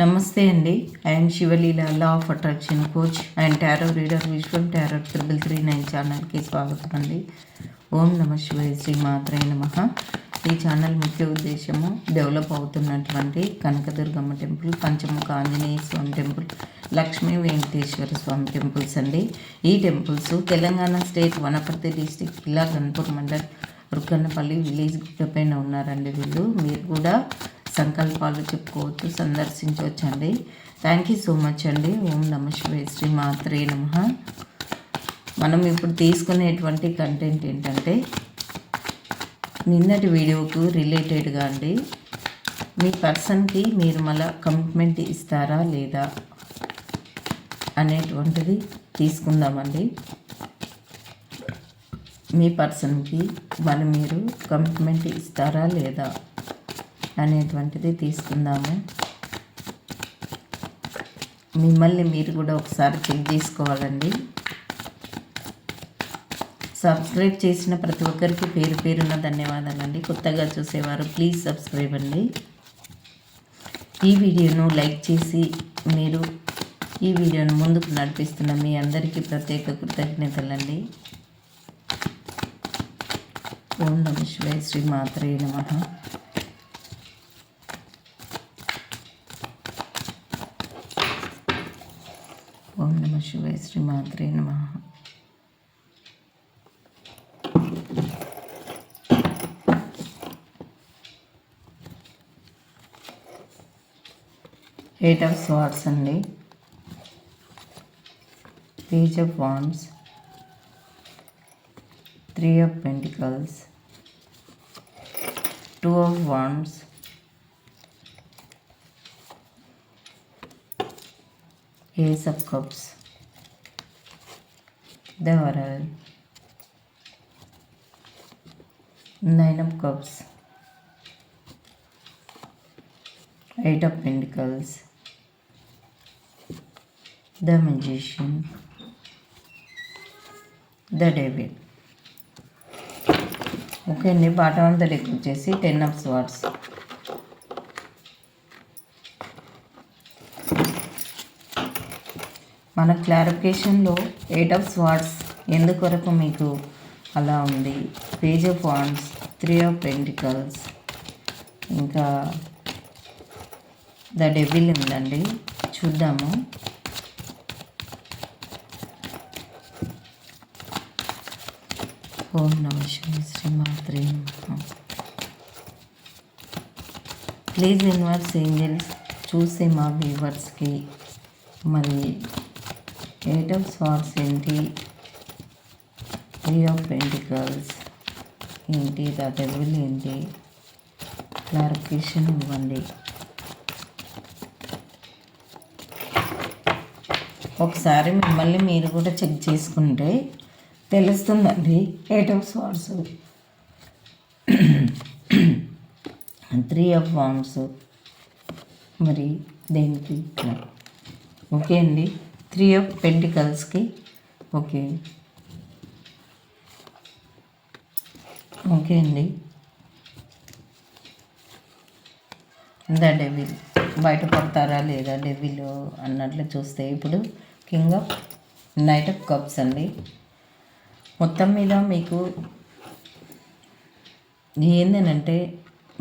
నమస్తే అండి. I'm Sivaleela law of attraction coach and tarot reader Vishwam tarot triple three nine ఛానల్కి స్వాగతం అండి. ఓం నమ శివాయ శ్రీ మాత్రే నమ. ఈ ఛానల్ ముఖ్య ఉద్దేశము డెవలప్ అవుతున్నటువంటి Kanakadurgamma temple Panchamukha Anjaneya Swami temple Lakshmi Venkateswara Swami temples అండి. ఈ temples Telangana state Wanaparthy district జిల్లా గన్పూర్ మండల్ రుక్కన్నపల్లి విలేజ్ గుట్టపైన ఉన్నారండి వీళ్ళు. మీరు కూడా సంకల్పాలు చెప్పుకోవచ్చు సందర్శించవచ్చు అండి థ్యాంక్ యూ సో మచ్ అండి. ఓం నమ శివే శ్రీ మాత్రే నమ. మనం ఇప్పుడు తీసుకునేటువంటి కంటెంట్ ఏంటంటే నిన్నటి వీడియోకు రిలేటెడ్గా అండి. మీ పర్సన్కి మీరు మళ్ళీ కమిట్మెంట్ ఇస్తారా లేదా అనేటువంటిది తీసుకుందామండి. మీ పర్సన్కి మరి మీరు కమిట్మెంట్ ఇస్తారా లేదా అనేటువంటిది తీసుకుందాము. మిమ్మల్ని మీరు కూడా ఒకసారి చెక్ చేసుకోవాలండి. సబ్స్క్రైబ్ చేసిన ప్రతి ఒక్కరికి పేరు పేరున ధన్యవాదాలండి కొత్తగా చూసేవారు ప్లీజ్ సబ్స్క్రైబ్ అండి. ఈ వీడియోను లైక్ చేసి మీరు ఈ వీడియోను ముందుకు నడిపిస్తున్న మీ అందరికీ ప్రత్యేక కృతజ్ఞతలండి. ఓం నమ శివాయ శ్రీ మాత్రే నమ ఓం నమ శివాయ శ్రీ మాత్రే నమ ఎయిట్ ఆఫ్ స్వార్డ్స్ అండి. Page of wands three of pentacles two of wands Ace of Cups, the World, Nine of Cups, Eight of Pentacles, the Magician, the Devil. Okay అండి బాటం అంతా డెక్ వచ్చేసి టెన్ ఆఫ్ స్వార్డ్స్ మన క్లారిఫికేషన్లో eight of swords ఎందుకొరకు మీకు అలా ఉంది? Page of wands three of pentacles ఇంకా ద డెవిల్ ఉందండి. చూద్దాము. ఓం నమ శివ శ్రీమాత్రే ప్లీజ్ ఇన్వర్స్ ఏంజల్స్ చూసే మా వ్యూవర్స్కి. మరి ఎయిట్ ఆఫ్ స్వార్ట్స్ ఏంటి? త్రీ ఆఫ్ పెంటికల్స్ ఏంటి? ద డెవిల్ ఏంటి? క్లారిఫికేషన్ ఇవ్వండి. ఒకసారి మిమ్మల్ని మీరు కూడా చెక్ చేసుకుంటే తెలుస్తుందండి. Eight of swords three of wands మరి దేనికి? ఓకే అండి. త్రీ ఆఫ్ పెంటికల్స్కి ఓకే ఓకే అండి. ద డెవిల్ బయట పడతారా లేదా డెవిల్ అన్నట్లు చూస్తే ఇప్పుడు king of knight of cups అండి. మొత్తం మీద మీకు ఏందనంటే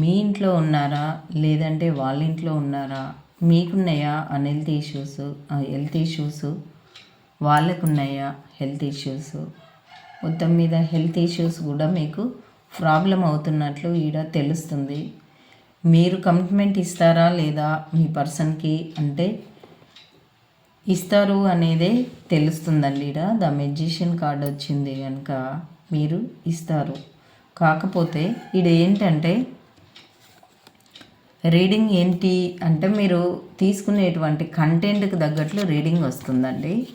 మీ ఇంట్లో ఉన్నారా లేదంటే వాళ్ళ ఇంట్లో ఉన్నారా మీకున్నాయా అన్హెల్త్ issues? Health issues. వాళ్ళకున్నాయా health issues? మొత్తం మీద హెల్త్ ఇష్యూస్ కూడా మీకు ప్రాబ్లం అవుతున్నట్లు ఈడ తెలుస్తుంది. మీరు కమిట్మెంట్ ఇస్తారా లేదా మీ పర్సన్కి? అంటే ఇస్తారు అనేదే తెలుస్తుందండి ఈడ. ద మెజిషియన్ కార్డ్ వచ్చింది కనుక మీరు ఇస్తారు. కాకపోతే ఈడ ఏంటంటే రీడింగ్ ఏంటి అంటే మీరు తీసుకునేటువంటి కంటెంట్కి తగ్గట్లు రీడింగ్ వస్తుందండి.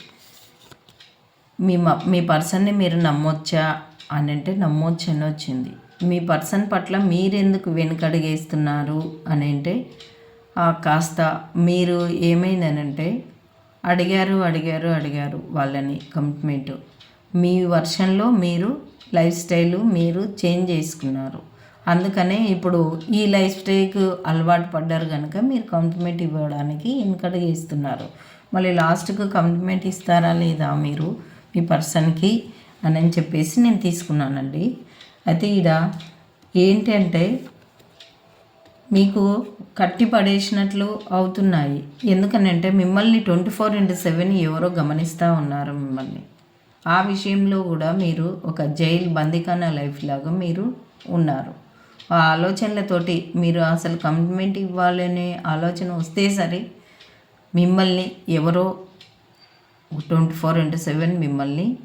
మీ మీ పర్సన్ని మీరు నమ్మొచ్చా అని అంటే నమ్మొచ్చు అని వచ్చింది. మీ పర్సన్ పట్ల మీరెందుకు వెనుకడుగేస్తున్నారు అని అంటే కాస్త మీరు ఏమైందనంటే అడిగారు అడిగారు అడిగారు వాళ్ళని కమిట్మెంట్. మీ వర్షన్లో మీరు లైఫ్ స్టైలు మీరు చేంజ్ చేసుకున్నారు. అందుకనే ఇప్పుడు ఈ లైఫ్ స్టైల్కి అలవాటు పడ్డారు కనుక మీరు కంప్లిమెంట్ ఇవ్వడానికి వెనుకట చేస్తున్నారు. మళ్ళీ లాస్ట్కు కంప్లిమెంట్ ఇస్తారా లేదా మీరు? మీ పర్సన్కి అని చెప్పేసి నేను తీసుకున్నానండి. అయితే ఈడ ఏంటంటే మీకు కట్టి పడేసినట్లు అవుతున్నాయి. ఎందుకనంటే మిమ్మల్ని ట్వంటీ ఫోర్ ఇంటూ సెవెన్ ఎవరో గమనిస్తూ ఉన్నారు మిమ్మల్ని. ఆ విషయంలో కూడా మీరు ఒక జైలు బందికాన లైఫ్ లాగా మీరు ఉన్నారు. ఆలోచనలతోటి మీరు అసలు కమిట్మెంట్ ఇవ్వాలనే ఆలోచన వస్తే సరే మిమ్మల్ని ఎవరో ట్వంటీ ఫోర్ ఇంటూ సెవెన్ మిమ్మల్ని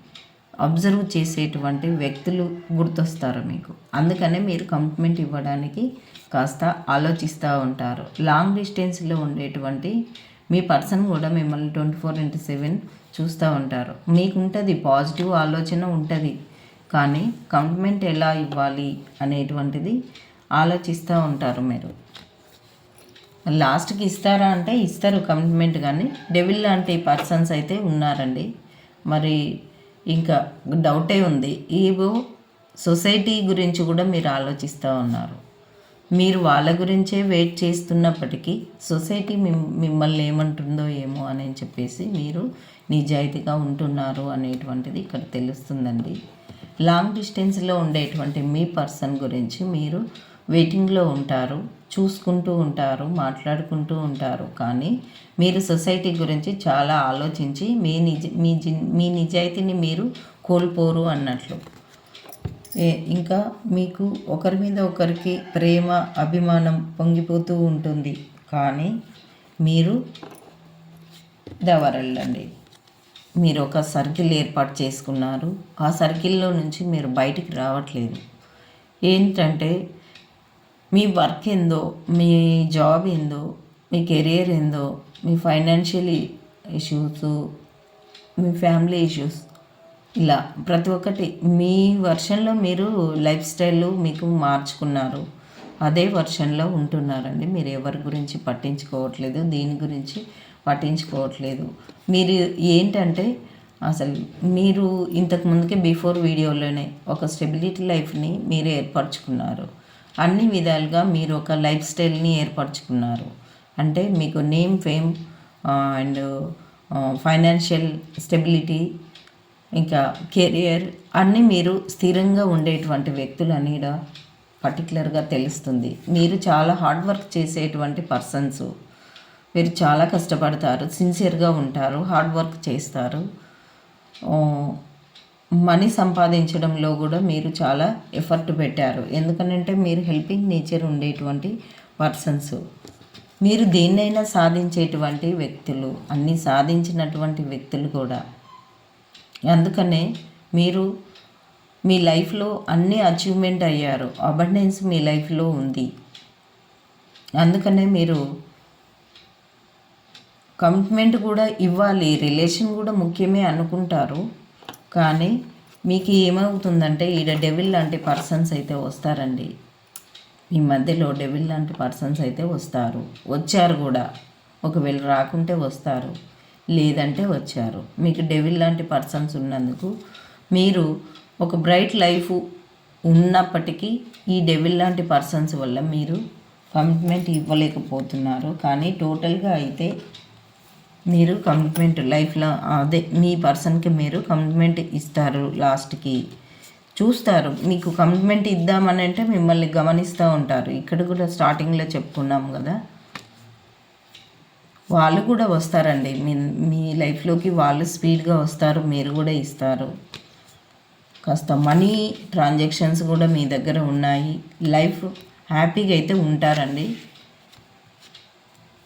అబ్జర్వ్ చేసేటువంటి వ్యక్తులు గుర్తొస్తారు మీకు. అందుకనే మీరు కమిట్మెంట్ ఇవ్వడానికి కాస్త ఆలోచిస్తూ ఉంటారు. లాంగ్ డిస్టెన్స్లో ఉండేటువంటి మీ పర్సన్ కూడా మిమ్మల్ని ట్వంటీ ఫోర్ ఇంటూ సెవెన్ చూస్తూ ఉంటారు. మీకు ఉంటుంది పాజిటివ్ ఆలోచన ఉంటుంది. కానీ కమిట్మెంట్ ఎలా ఇవ్వాలి అనేటువంటిది ఆలోచిస్తూ ఉంటారు మీరు. లాస్ట్కి ఇస్తారా అంటే ఇస్తారు కమిట్మెంట్ కానీ డెవిల్ లాంటి పర్సన్స్ అయితే ఉన్నారండి. మరి ఇంకా డౌటే ఉంది. ఏవో సొసైటీ గురించి కూడా మీరు ఆలోచిస్తూ ఉన్నారు. మీరు వాళ్ళ గురించే వెయిట్ చేస్తున్నప్పటికీ సొసైటీ మిమ్మల్ని ఏమంటుందో ఏమో అని చెప్పేసి మీరు నిజాయితీగా ఉంటున్నారు అనేటువంటిది ఇక్కడ తెలుస్తుందండి. లాంగ్ డిస్టెన్స్లో ఉండేటువంటి మీ పర్సన్ గురించి మీరు వెయిటింగ్లో ఉంటారు చూసుకుంటూ ఉంటారు మాట్లాడుకుంటూ ఉంటారు. కానీ మీరు సొసైటీ గురించి చాలా ఆలోచించి మీ నిజ మీ జి మీ నిజాయితీని మీరు కోల్పోరు అన్నట్లు. ఇంకా మీకు ఒకరి మీద ఒకరికి ప్రేమ అభిమానం పొంగిపోతూ ఉంటుంది. కానీ మీరు దవరళ్ళండి మీరు ఒక సర్కిల్ ఏర్పాటు చేసుకున్నారు. ఆ సర్కిల్లో నుంచి మీరు బయటికి రావట్లేదు. ఏంటంటే మీ వర్క్ ఏందో మీ జాబ్ ఏందో మీ కెరియర్ ఏందో మీ ఫైనాన్షియల్ ఇష్యూస్ మీ ఫ్యామిలీ ఇష్యూస్ ఇలా ప్రతి ఒక్కటి మీ వర్షన్లో మీరు లైఫ్ స్టైల్ మీకు మార్చుకున్నారు. అదే వర్షన్లో ఉంటున్నారండి. మీరు ఎవరి గురించి పట్టించుకోవట్లేదు. దీని గురించి పట్టించుకోవట్లేదు. మీరు ఏంటంటే అసలు మీరు ఇంతకు ముందుకే బిఫోర్ వీడియోలోనే ఒక స్టెబిలిటీ లైఫ్ని మీరు ఏర్పరచుకున్నారు. అన్ని విధాలుగా మీరు ఒక లైఫ్ స్టైల్ని ఏర్పరచుకున్నారు. అంటే మీకు name fame and financial stability ఇంకా కెరియర్ అన్నీ మీరు స్థిరంగా ఉండేటువంటి వ్యక్తులు అనేడ పర్టికులర్గా తెలుస్తుంది. మీరు చాలా హార్డ్ వర్క్ చేసేటువంటి పర్సన్స్. మీరు చాలా కష్టపడతారు సిన్సియర్గా ఉంటారు హార్డ్ వర్క్ చేస్తారు. మనీ సంపాదించడంలో కూడా మీరు చాలా ఎఫర్ట్ పెట్టారు. ఎందుకనంటే మీరు హెల్పింగ్ నేచర్ ఉండేటువంటి పర్సన్స్ మీరు దేన్నైనా సాధించేటువంటి వ్యక్తులు అన్నీ సాధించినటువంటి వ్యక్తులు కూడా. అందుకనే మీరు మీ లైఫ్లో అన్నీ అచీవ్మెంట్ అయ్యారు. అబండెన్స్ మీ లైఫ్లో ఉంది. అందుకనే మీరు కమిట్మెంట్ కూడా ఇవ్వాలి రిలేషన్ కూడా ముఖ్యమే అనుకుంటారు. కానీ మీకు ఏమవుతుందంటే ఈడ డెవిల్ లాంటి పర్సన్స్ అయితే వస్తారండి. మీ మధ్యలో డెవిల్ లాంటి పర్సన్స్ అయితే వస్తారు. వచ్చారు కూడా. ఒకవేళ రాకుంటే వస్తారు. లేదంటే వచ్చారు. మీకు డెవిల్ లాంటి పర్సన్స్ ఉన్నందుకు మీరు ఒక బ్రైట్ లైఫ్ ఉన్నప్పటికీ ఈ డెవిల్ లాంటి పర్సన్స్ వల్ల మీరు కమిట్మెంట్ ఇవ్వలేకపోతున్నారు. కానీ టోటల్గా అయితే మీరు కమిట్మెంట్ లైఫ్లో అదే మీ పర్సన్కి మీరు కమిట్మెంట్ ఇస్తారు లాస్ట్కి చూస్తారు మీకు కమిట్మెంట్ ఇద్దామని అంటే మిమ్మల్ని గమనిస్తూ ఉంటారు. ఇక్కడ కూడా స్టార్టింగ్లో చెప్పుకున్నాం కదా. వాళ్ళు కూడా వస్తారండి. మీ మీ లైఫ్లోకి వాళ్ళు స్పీడ్గా వస్తారు మీరు కూడా ఇస్తారు. కాస్త మనీ ట్రాన్సాక్షన్స్ కూడా మీ దగ్గర ఉన్నాయి. లైఫ్ హ్యాపీగా అయితే ఉంటారండి.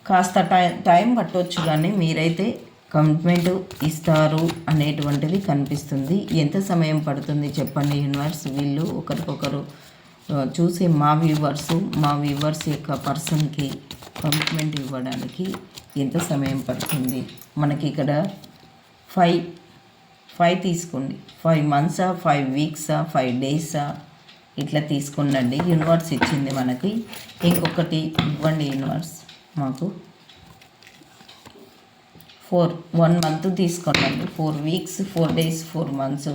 కాస్త టైం టైం పట్టవచ్చు కానీ మీరైతే కమిట్మెంట్ ఇస్తారు అనేటువంటిది కనిపిస్తుంది. ఎంత సమయం పడుతుంది చెప్పండి యూనివర్స్? వీళ్ళు ఒకరికొకరు చూసే మా వ్యూవర్స్ మా వ్యూవర్స్ యొక్క పర్సన్కి కమిట్మెంట్ ఇవ్వడానికి ఎంత సమయం పడుతుంది? మనకి ఇక్కడ ఫైవ్ ఫైవ్ తీసుకోండి. ఫైవ్ మంత్సా ఫైవ్ వీక్సా ఫైవ్ డేసా ఇట్లా తీసుకున్నండి యూనివర్స్ ఇచ్చింది మనకి. ఇంకొకటి ఇవ్వండి యూనివర్స్. మాకు. ఫోర్ వన్ మంత్ తీసుకోండి. Four weeks four days four months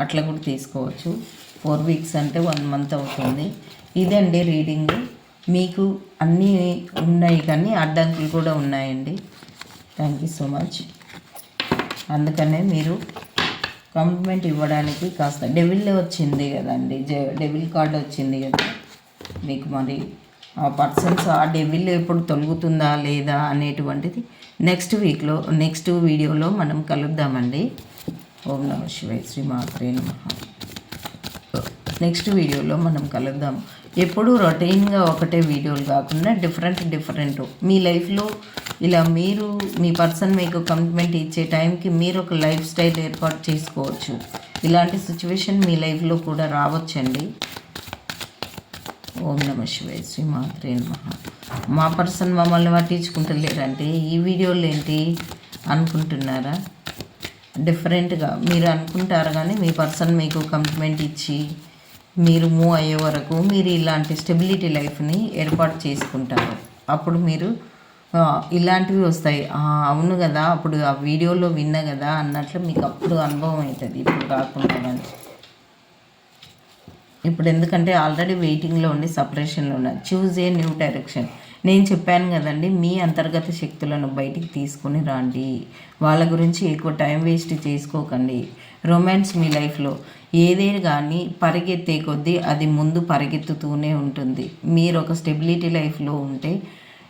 అట్లా కూడా తీసుకోవచ్చు. ఫోర్ వీక్స్ అంటే వన్ మంత్ అవుతుంది. ఇదండి రీడింగ్ మీకు అన్నీ ఉన్నాయి కానీ అడ్డంకులు కూడా ఉన్నాయండి. థ్యాంక్ యూ సో మచ్ అందుకనే మీరు కాంప్లిమెంట్ ఇవ్వడానికి కాస్త డెవిల్ వచ్చింది కదండి. జె- డెవిల్ కార్డ్ వచ్చింది కదా. మీకు మరి పర్సన్స్ ఆ డెవిల్ ఎప్పుడు తొలుగుతుందా లేదా అనేటువంటిది నెక్స్ట్ వీక్లో నెక్స్ట్ వీడియోలో మనం కలుద్దామండి. ఓం నమ శివాయ శ్రీ మాత్రే నమ. నెక్స్ట్ వీడియోలో మనం కలుద్దాం. ఎప్పుడు రొటీన్గా ఒకటే వీడియోలు కాకుండా డిఫరెంట్ డిఫరెంట్ మీ లైఫ్లో ఇలా మీరు మీ పర్సన్ మీకు కమిట్మెంట్ ఇచ్చే టైంకి మీరు ఒక లైఫ్ స్టైల్ ఏర్పాటు చేసుకోవచ్చు. ఇలాంటి సిచ్యువేషన్ మీ లైఫ్లో కూడా రావచ్చండి. ఓం నమ శివాయ శ్రీ మాత్రే నమ. మా పర్సన్ మమ్మల్ని పట్టించుకుంటలేరంటే ఈ వీడియోలు ఏంటి అనుకుంటున్నారా? డిఫరెంట్గా మీరు అనుకుంటారు కానీ మీ పర్సన్ మీకు కమిట్మెంట్ ఇచ్చి మీరు మూవ్ అయ్యే వరకు మీరు ఇలాంటి స్టెబిలిటీ లైఫ్ని ఏర్పాటు చేసుకుంటారు. అప్పుడు మీరు ఇలాంటివి వస్తాయి. అవును కదా అప్పుడు ఆ వీడియోలో విన్నా కదా అన్నట్లు మీకు అప్పుడు అనుభవం అవుతుంది. ఇప్పుడు కాకుండా కానీ. ఇప్పుడు ఎందుకంటే ఆల్రెడీ వెయిటింగ్లో ఉండి సపరేషన్లో ఉన్నారు. చూజ్ ఏ న్యూ డైరెక్షన్ నేను చెప్పాను కదండి మీ అంతర్గత శక్తులను బయటికి తీసుకొని రండి. వాళ్ళ గురించి ఎక్కువ టైం వేస్ట్ చేసుకోకండి. రొమాన్స్ మీ లైఫ్లో ఏదే కానీ పరిగెత్తే కొద్దీ అది ముందు పరిగెత్తుతూనే ఉంటుంది. మీరు ఒక స్టెబిలిటీ లైఫ్లో ఉంటే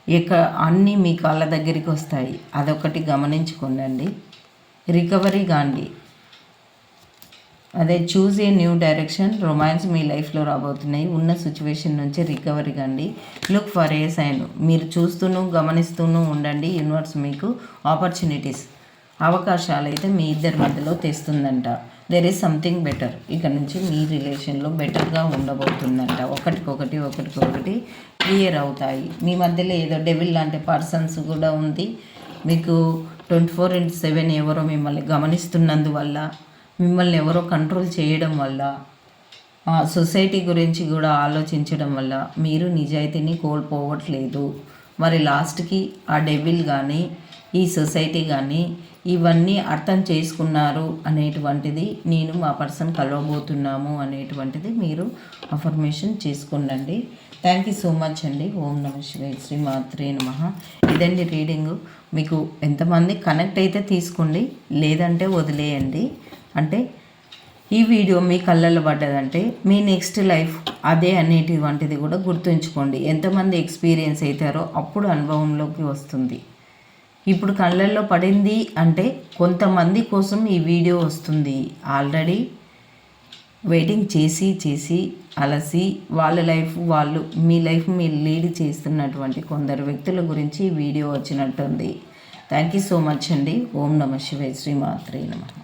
ఇక అన్నీ మీ కాళ్ళ దగ్గరికి వస్తాయి. అదొకటి గమనించుకోండి. రికవరీ కాండి అదే choose a new direction romance మీ లైఫ్లో రాబోతున్నాయి. ఉన్న సిచ్యువేషన్ నుంచి రికవరీ కండి. Look for a sign. మీరు చూస్తూను గమనిస్తూనూ ఉండండి. యూనివర్స్ మీకు ఆపర్చునిటీస్ అవకాశాలు అయితే మీ ఇద్దరి మధ్యలో తెస్తుందంట. దెర్ ఈస్ సంథింగ్ బెటర్ ఇక నుంచి మీ రిలేషన్లో బెటర్గా ఉండబోతుందంట. ఒకటికొకటి ఒకటికొకటి క్లియర్ అవుతాయి. మీ మధ్యలో ఏదో డెవిల్ లాంటి పర్సన్స్ కూడా ఉంది. మీకు ట్వంటీ ఫోర్ ఇంటూ సెవెన్ ఎవరో మిమ్మల్ని గమనిస్తున్నందువల్ల మిమ్మల్ని ఎవరో కంట్రోల్ చేయడం వల్ల ఆ సొసైటీ గురించి కూడా ఆలోచించడం వల్ల మీరు నిజాయితీని కోల్పోవట్లేదు. మరి లాస్ట్కి ఆ డెవిల్ కానీ ఈ సొసైటీ కానీ ఇవన్నీ అర్థం చేసుకున్నారు అనేటువంటిది నేను మా పర్సన్ కలవబోతున్నాము అనేటువంటిది మీరు అఫర్మేషన్ చేసుకుండండి. థ్యాంక్ యూ సో మచ్ అండి. ఓం నమ శివాయ శ్రీ మాత్రే నమ. ఇదండి రీడింగు. మీకు ఎంతమంది కనెక్ట్ అయితే తీసుకోండి లేదంటే వదిలేయండి. అంటే ఈ వీడియో మీ కళ్ళల్లో పడ్డదంటే మీ నెక్స్ట్ లైఫ్ అదే అనేటువంటిది కూడా గుర్తుంచుకోండి. ఎంతమంది ఎక్స్పీరియన్స్ అవుతారో అప్పుడు అనుభవంలోకి వస్తుంది. ఇప్పుడు కళ్ళల్లో పడింది అంటే కొంతమంది కోసం ఈ వీడియో వస్తుంది. ఆల్రెడీ వెయిటింగ్ చేసి చేసి అలసి వాళ్ళ లైఫ్ వాళ్ళు మీ లైఫ్ మీరు లీడ్ చేస్తున్నటువంటి కొందరు వ్యక్తుల గురించి ఈ వీడియో వచ్చినట్టుంది. థ్యాంక్ యూ సో మచ్ అండి. ఓం నమ శివాయ శ్రీమాత్రే నమ.